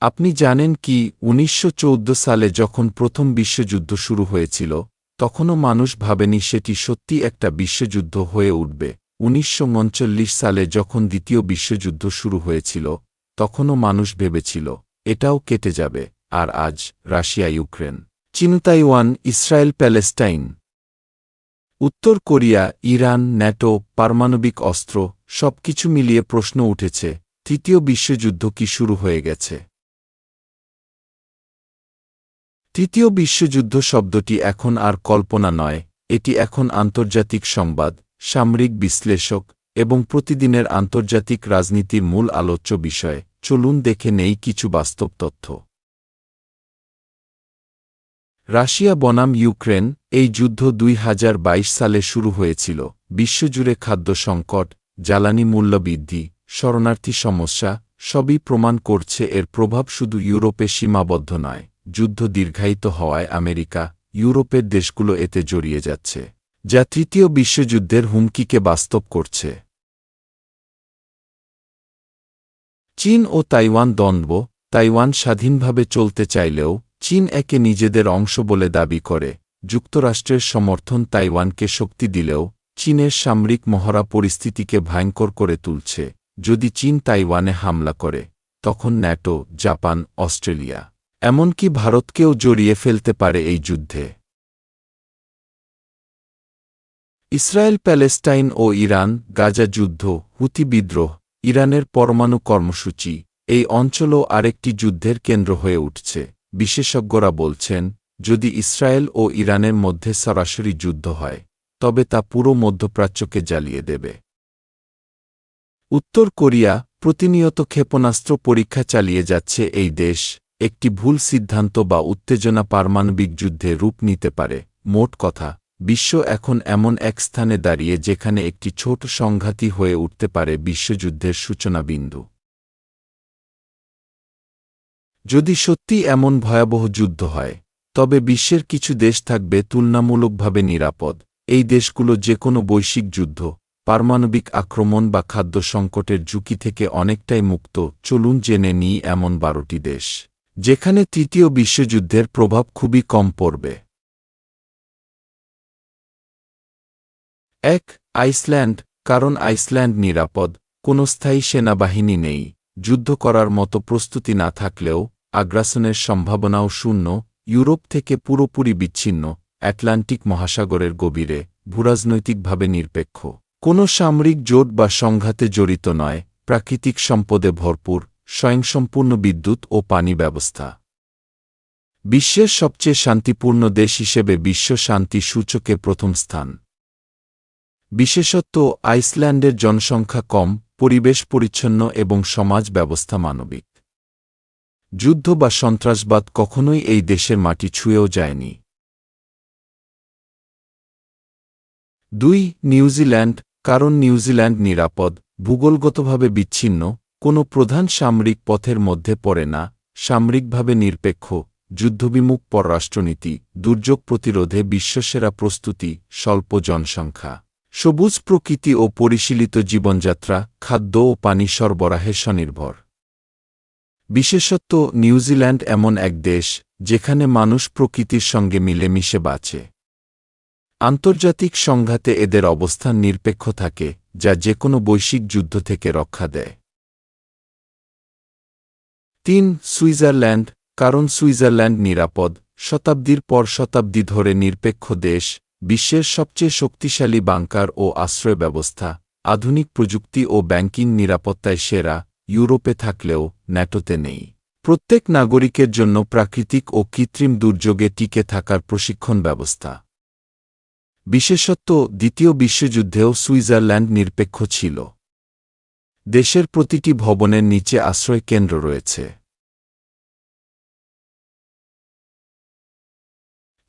আপনি জানেন কি, উনিশশো চৌদ্দ সালে যখন প্রথম বিশ্বযুদ্ধ শুরু হয়েছিল, তখনও মানুষ ভাবেনি সেটি সত্যি একটা বিশ্বযুদ্ধ হয়ে উঠবে। উনিশশো উনচল্লিশ সালে যখন দ্বিতীয় বিশ্বযুদ্ধ শুরু হয়েছিল, তখনও মানুষ ভেবেছিল, এটাও কেটে যাবে। আর আজ, রাশিয়া, ইউক্রেন। চীন, তাইওয়ান, ইসরায়েল, প্যালেস্টাইন। উত্তর কোরিয়া, ইরান, ন্যাটো, পারমাণবিক অস্ত্র, সবকিছু মিলিয়ে প্রশ্ন উঠেছে, তৃতীয় বিশ্বযুদ্ধ কি শুরু হয়ে গেছে? তৃতীয় বিশ্বযুদ্ধ শব্দটি এখন আর কল্পনা নয়, এটি এখন আন্তর্জাতিক সংবাদ, সামরিক বিশ্লেষক, এবং প্রতিদিনের আন্তর্জাতিক রাজনীতির মূল আলোচ্য বিষয়। চলুন দেখে নেই কিছু বাস্তব তথ্য। রাশিয়া বনাম ইউক্রেন এই যুদ্ধ দুই হাজার বাইশ সালে শুরু হয়েছিল। বিশ্বজুড়ে খাদ্য সংকট, জ্বালানি মূল্যবৃদ্ধি শরণার্থী সমস্যা, সবই প্রমাণ করছে এর প্রভাব শুধু ইউরোপে সীমাবদ্ধ নয়। যুদ্ধ দীর্ঘায়িত হওয়ায় আমেরিকা, ইউরোপের দেশগুলো এতে জড়িয়ে যাচ্ছে, যা তৃতীয় বিশ্বযুদ্ধের হুমকিকে বাস্তব করছে। চীন ও তাইওয়ান দ্বন্দ্ব, তাইওয়ান স্বাধীনভাবে চলতে চাইলেও, চীন একে নিজেদের অংশ বলে দাবি করে, যুক্তরাষ্ট্রের সমর্থন তাইওয়ানকে শক্তি দিলেও, চীনের সামরিক মহড়া পরিস্থিতিকে ভয়ঙ্কর করে তুলছে। যদি চীন তাইওয়ানে হামলা করে, তখন ন্যাটো, জাপান, অস্ট্রেলিয়া। এমনকি ভারতকেও জড়িয়ে ফেলতে পারে এই যুদ্ধে। ইসরায়েল, প্যালেস্টাইন ও ইরান, গাজা যুদ্ধ, হুতি বিদ্রোহ, ইরানের পরমাণু কর্মসূচি, এই অঞ্চলও আরেকটি যুদ্ধের কেন্দ্র হয়ে উঠছে, বিশেষজ্ঞরা বলছেন, যদি ইসরায়েল ও ইরানের মধ্যে সরাসরি যুদ্ধ হয়, তবে তা পুরো মধ্যপ্রাচ্যকে জ্বালিয়ে দেবে। উত্তর কোরিয়া প্রতিনিয়ত ক্ষেপণাস্ত্র পরীক্ষা চালিয়ে যাচ্ছে এই দেশ একটি ভুল সিদ্ধান্ত বা উত্তেজনা পারমাণবিক যুদ্ধে রূপ নিতে পারে। মোট কথা, বিশ্ব এখন এমন এক স্থানে দাঁড়িয়ে যেখানে একটি ছোট সংঘাতই হয়ে উঠতে পারে বিশ্বযুদ্ধের সূচনা বিন্দু যদি সত্যি এমন ভয়াবহ যুদ্ধ হয়, তবে বিশ্বের কিছু দেশ থাকবে তুলনামূলকভাবে নিরাপদ। এই দেশগুলো যে কোনো বৈশ্বিক যুদ্ধ, পারমাণবিক আক্রমণ বা খাদ্য সংকটের ঝুঁকি থেকে অনেকটাই মুক্ত। চলুন জেনে নিই এমন বারোটি দেশ। যেখানে তৃতীয় বিশ্বযুদ্ধের প্রভাব খুবই কম পড়বে। এক, আইসল্যান্ড, কারণ আইসল্যান্ড নিরাপদ, কোনো স্থায়ী সেনাবাহিনী নেই, যুদ্ধ করার মতো প্রস্তুতি না থাকলেও, আগ্রাসনের সম্ভাবনাও শূন্য, ইউরোপ থেকে পুরোপুরি বিচ্ছিন্ন অ্যাটলান্টিক মহাসাগরের গভীরে, ভূরাজনৈতিকভাবে নিরপেক্ষ। কোনো সামরিক জোট বা সংঘাতে জড়িত নয়, প্রাকৃতিক সম্পদে ভরপুর স্বয়ংসম্পূর্ণ বিদ্যুৎ ও পানি ব্যবস্থা। বিশ্বের সবচেয়ে শান্তিপূর্ণ দেশ হিসেবে বিশ্ব শান্তি সূচকে প্রথম স্থান। বিশেষত আইসল্যান্ডের জনসংখ্যা কম, পরিবেশ পরিচ্ছন্ন এবং সমাজ ব্যবস্থা মানবিক। যুদ্ধ বা সন্ত্রাসবাদ কখনোই এই দেশের মাটি ছুঁয়েও যায়নি। দুই, নিউজিল্যান্ড, কারণ নিউজিল্যান্ড নিরাপদ, ভূগোলগতভাবে বিচ্ছিন্ন কোনো প্রধান সামরিক পথের মধ্যে পড়ে না, সামরিকভাবে নিরপেক্ষ, যুদ্ধবিমুখ পররাষ্ট্রনীতি, দুর্যোগ প্রতিরোধে বিশ্বসেরা প্রস্তুতি, স্বল্প জনসংখ্যা। সবুজ প্রকৃতি ও পরিশীলিত জীবনযাত্রা, খাদ্য ও পানি সরবরাহে স্বনির্ভর। বিশেষত নিউজিল্যান্ড এমন এক দেশ, যেখানে মানুষ প্রকৃতির সঙ্গে মিলেমিশে বাঁচে। আন্তর্জাতিক সংঘাতে এদের অবস্থান নিরপেক্ষ থাকে, যা যে কোনো বৈশ্বিক যুদ্ধ থেকে রক্ষা দেয়। তিন সুইজারল্যান্ড, কারণ সুইজারল্যান্ড নিরাপদ, শতাব্দীর পর শতাব্দী ধরে নিরপেক্ষ দেশ, বিশ্বের সবচেয়ে শক্তিশালী বাংকার ও আশ্রয় ব্যবস্থা, আধুনিক প্রযুক্তি ও ব্যাংকিং নিরাপত্তায় সেরা, ইউরোপে থাকলেও ন্যাটোতে নেই। প্রত্যেক নাগরিকের জন্য প্রাকৃতিক ও কৃত্রিম দুর্যোগে টিকে থাকার প্রশিক্ষণ ব্যবস্থা। বিশেষত দ্বিতীয় বিশ্বযুদ্ধেও সুইজারল্যান্ড নিরপেক্ষ ছিল। দেশের প্রতিটি ভবনের নিচে আশ্রয় কেন্দ্র রয়েছে।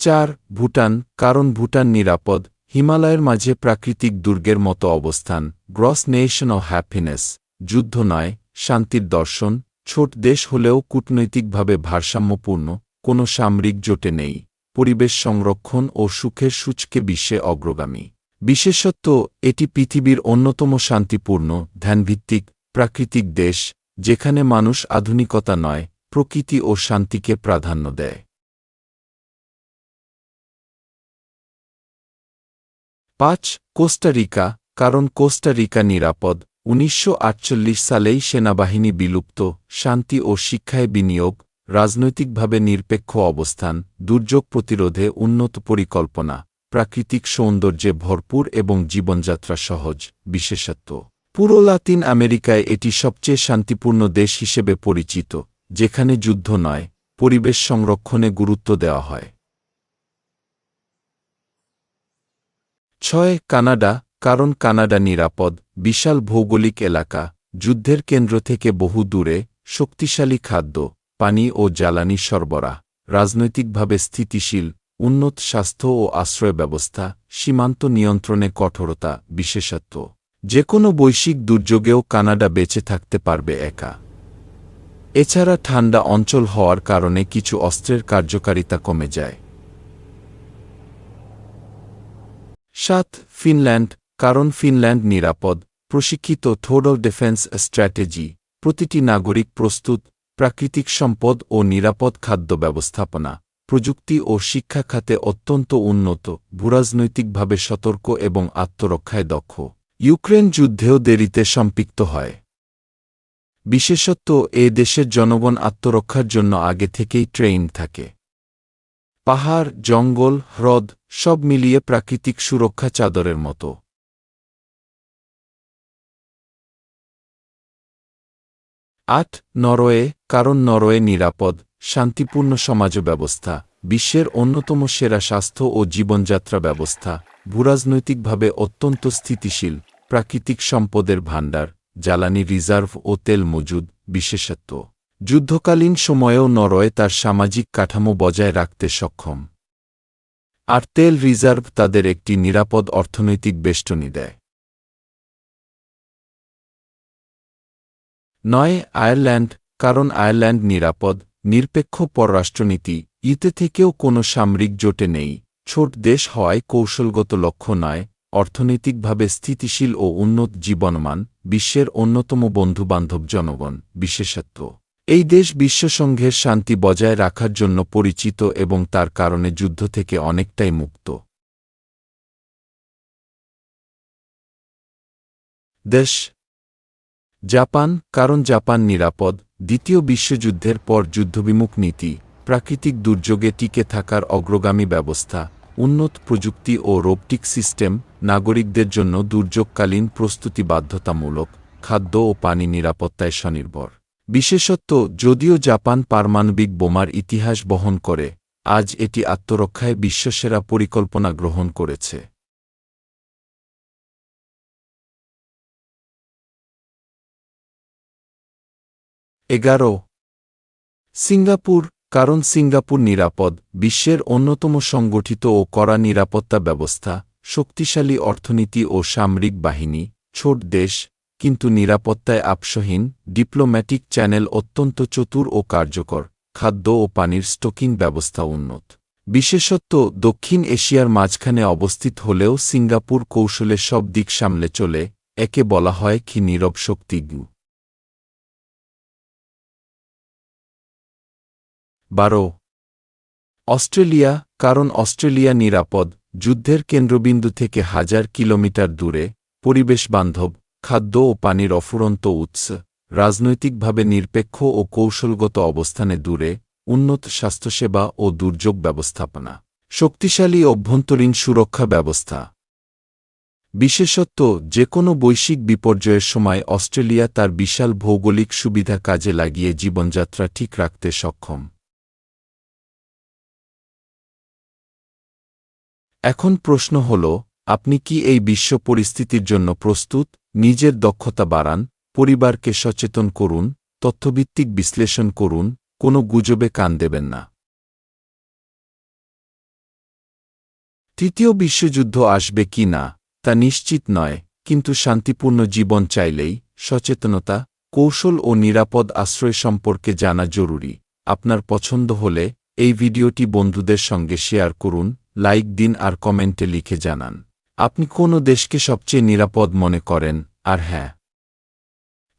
চার, ভুটান, কারণ ভুটান নিরাপদ, হিমালয়ের মাঝে প্রাকৃতিক দুর্গের মতো অবস্থান, গ্রস নেশন অফ হ্যাপিনেস, যুদ্ধ নয়, শান্তির দর্শন, ছোট দেশ হলেও কূটনৈতিকভাবে ভারসাম্যপূর্ণ, কোনো সামরিক জোটে নেই, পরিবেশ সংরক্ষণ ও সুখের সূচকে বিশ্বে অগ্রগামী। বিশেষত এটি পৃথিবীর অন্যতম শান্তিপূর্ণ, ধ্যানভিত্তিক, প্রাকৃতিক দেশ, যেখানে মানুষ আধুনিকতা নয়, প্রকৃতি ও শান্তিকে প্রাধান্য দেয়। পাঁচ কোস্টারিকা কারণ কোস্টারিকা নিরাপদ। উনিশশো সালেই সেনাবাহিনী বিলুপ্ত, শান্তি ও শিক্ষায় বিনিয়োগ, রাজনৈতিকভাবে নিরপেক্ষ অবস্থান, দুর্যোগ প্রতিরোধে উন্নত পরিকল্পনা। প্রাকৃতিক সৌন্দর্যে ভরপুর এবং জীবনযাত্রা সহজ, বিশেষত্ব। পুরো লাতিন আমেরিকায় এটি সবচেয়ে শান্তিপূর্ণ দেশ হিসেবে পরিচিত, যেখানে যুদ্ধ নয়, পরিবেশ সংরক্ষণে গুরুত্ব দেওয়া হয়। ছয়, কানাডা, কারণ কানাডা নিরাপদ, বিশাল ভৌগোলিক এলাকা, যুদ্ধের কেন্দ্র থেকে বহু দূরে, শক্তিশালী খাদ্য, পানি ও জ্বালানি সরবরাহ, রাজনৈতিকভাবে স্থিতিশীল উন্নত স্বাস্থ্য ও আশ্রয় ব্যবস্থা, সীমান্ত নিয়ন্ত্রণে কঠোরতা, বিশেষত্ব। যে কোনো বৈশ্বিক দুর্যোগেও কানাডা বেঁচে থাকতে পারবে একা। এছাড়া ঠান্ডা অঞ্চল হওয়ার কারণে কিছু অস্ত্রের কার্যকারিতা কমে যায়। সাত, ফিনল্যান্ড। কারণ ফিনল্যান্ড নিরাপদ, প্রশিক্ষিত থোডল ডিফেন্স স্ট্র্যাটেজি, প্রতিটি নাগরিক প্রস্তুত, প্রাকৃতিক সম্পদ ও নিরাপদ খাদ্য ব্যবস্থাপনা। প্রযুক্তি ও শিক্ষা খাতে অত্যন্ত উন্নত, ভূরাজনৈতিকভাবে সতর্ক এবং আত্মরক্ষায় দক্ষ। ইউক্রেন যুদ্ধেও দেরিতে সম্পৃক্ত হয়। বিশেষত এ দেশের জনগণ আত্মরক্ষার জন্য আগে থেকেই ট্রেইন থাকে। পাহাড়, জঙ্গল, হ্রদ সব মিলিয়ে প্রাকৃতিক সুরক্ষা চাদরের মতো। আট, নরওয়ে, কারণ নরওয়ে নিরাপদ, শান্তিপূর্ণ সমাজ ব্যবস্থা বিশ্বের অন্যতম সেরা স্বাস্থ্য ও জীবনযাত্রা ব্যবস্থা, ভূরাজনৈতিকভাবে অত্যন্ত স্থিতিশীল, প্রাকৃতিক সম্পদের ভাণ্ডার, জ্বালানি রিজার্ভ ও তেল মজুদ, বিশেষত্ব। যুদ্ধকালীন সময়েও নরওয়ে তার সামাজিক কাঠামো বজায় রাখতে সক্ষম। আর তেল রিজার্ভ তাদের একটি নিরাপদ অর্থনৈতিক বেষ্টনী দেয়। নয়, আয়ারল্যান্ড, কারণ আয়ারল্যান্ড নিরাপদ, নিরপেক্ষ পররাষ্ট্রনীতি, ইতে থেকেও কোনো সামরিক জোটে নেই। ছোট দেশ হওয়ায় কৌশলগত লক্ষ্য নয়, অর্থনৈতিকভাবে স্থিতিশীল ও উন্নত জীবনমান, বিশ্বের অন্যতম বন্ধুবান্ধব জনগণ, বিশেষত্ব। এই দেশ বিশ্বসংঘের শান্তি বজায় রাখার জন্য পরিচিত এবং তার কারণে যুদ্ধ থেকে অনেকটাই মুক্ত। দেশ জাপান, কারণ জাপান নিরাপদ, দ্বিতীয় বিশ্বযুদ্ধের পর যুদ্ধবিমুখ নীতি, প্রাকৃতিক দুর্যোগে টিকে থাকার অগ্রগামী ব্যবস্থা, উন্নত প্রযুক্তি ও রোবটিক সিস্টেম, নাগরিকদের জন্য দুর্যোগকালীন প্রস্তুতি বাধ্যতামূলক খাদ্য ও পানি নিরাপত্তায় স্বনির্ভর। বিশেষত্ব যদিও জাপান পারমাণবিক বোমার ইতিহাস বহন করে, আজ এটি আত্মরক্ষায় বিশ্বসেরা পরিকল্পনা গ্রহণ করেছে। এগারো। সিঙ্গাপুর, কারণ সিঙ্গাপুর নিরাপদ, বিশ্বের অন্যতম সংগঠিত ও কড়া নিরাপত্তা ব্যবস্থা, শক্তিশালী অর্থনীতি ও সামরিক বাহিনী, ছোট দেশ, কিন্তু নিরাপত্তায় আপসহীন, ডিপ্লোম্যাটিক চ্যানেল অত্যন্ত চতুর ও কার্যকর, খাদ্য ও পানির স্টকিং ব্যবস্থা উন্নত। বিশেষত্ব দক্ষিণ এশিয়ার মাঝখানে অবস্থিত হলেও সিঙ্গাপুর কৌশলে সব দিক সামলে চলে, একে বলা হয় কি নীরব শক্তিজ্ঞ বারো। অস্ট্রেলিয়া, কারণ অস্ট্রেলিয়া নিরাপদ, যুদ্ধের কেন্দ্রবিন্দু থেকে হাজার কিলোমিটার দূরে, পরিবেশ বান্ধব, খাদ্য ও পানির অফুরন্ত উৎস, রাজনৈতিকভাবে নিরপেক্ষ ও কৌশলগত অবস্থানে দূরে, উন্নত স্বাস্থ্যসেবা ও দুর্যোগ ব্যবস্থাপনা, শক্তিশালী অভ্যন্তরীণ সুরক্ষা ব্যবস্থা। বিশেষত্ব যে কোনো বৈশ্বিক বিপর্যয়ের সময় অস্ট্রেলিয়া তার বিশাল ভৌগোলিক সুবিধা কাজে লাগিয়ে জীবনযাত্রা ঠিক রাখতে সক্ষম। এখন প্রশ্ন হল, আপনি কি এই বিশ্ব পরিস্থিতির জন্য প্রস্তুত? নিজের দক্ষতা বাড়ান, পরিবারকে সচেতন করুন, তথ্যভিত্তিক বিশ্লেষণ করুন, কোনো গুজবে কান দেবেন না। তৃতীয় বিশ্বযুদ্ধ আসবে কি না, তা নিশ্চিত নয়, কিন্তু শান্তিপূর্ণ জীবন চাইলেই সচেতনতা, কৌশল ও নিরাপদ আশ্রয় সম্পর্কে জানা জরুরি। আপনার পছন্দ হলে এই ভিডিওটি বন্ধুদের সঙ্গে শেয়ার করুন লাইক দিন আর কমেন্টে লিখে জানান। আপনি কোন দেশকে সবচেয়ে নিরাপদ মনে করেন? আর হ্যাঁ।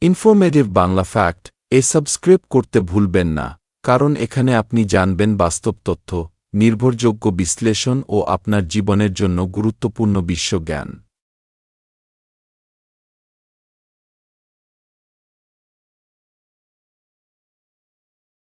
ইনফরমেটিভ বাংলা ফ্যাক্ট, এ সাবস্ক্রাইব করতে ভুলবেন না, কারণ এখানে আপনি জানবেন বাস্তব তথ্য, নির্ভরযোগ্য বিশ্লেষণ ও আপনার জীবনের জন্য গুরুত্বপূর্ণ বিশ্বজ্ঞান।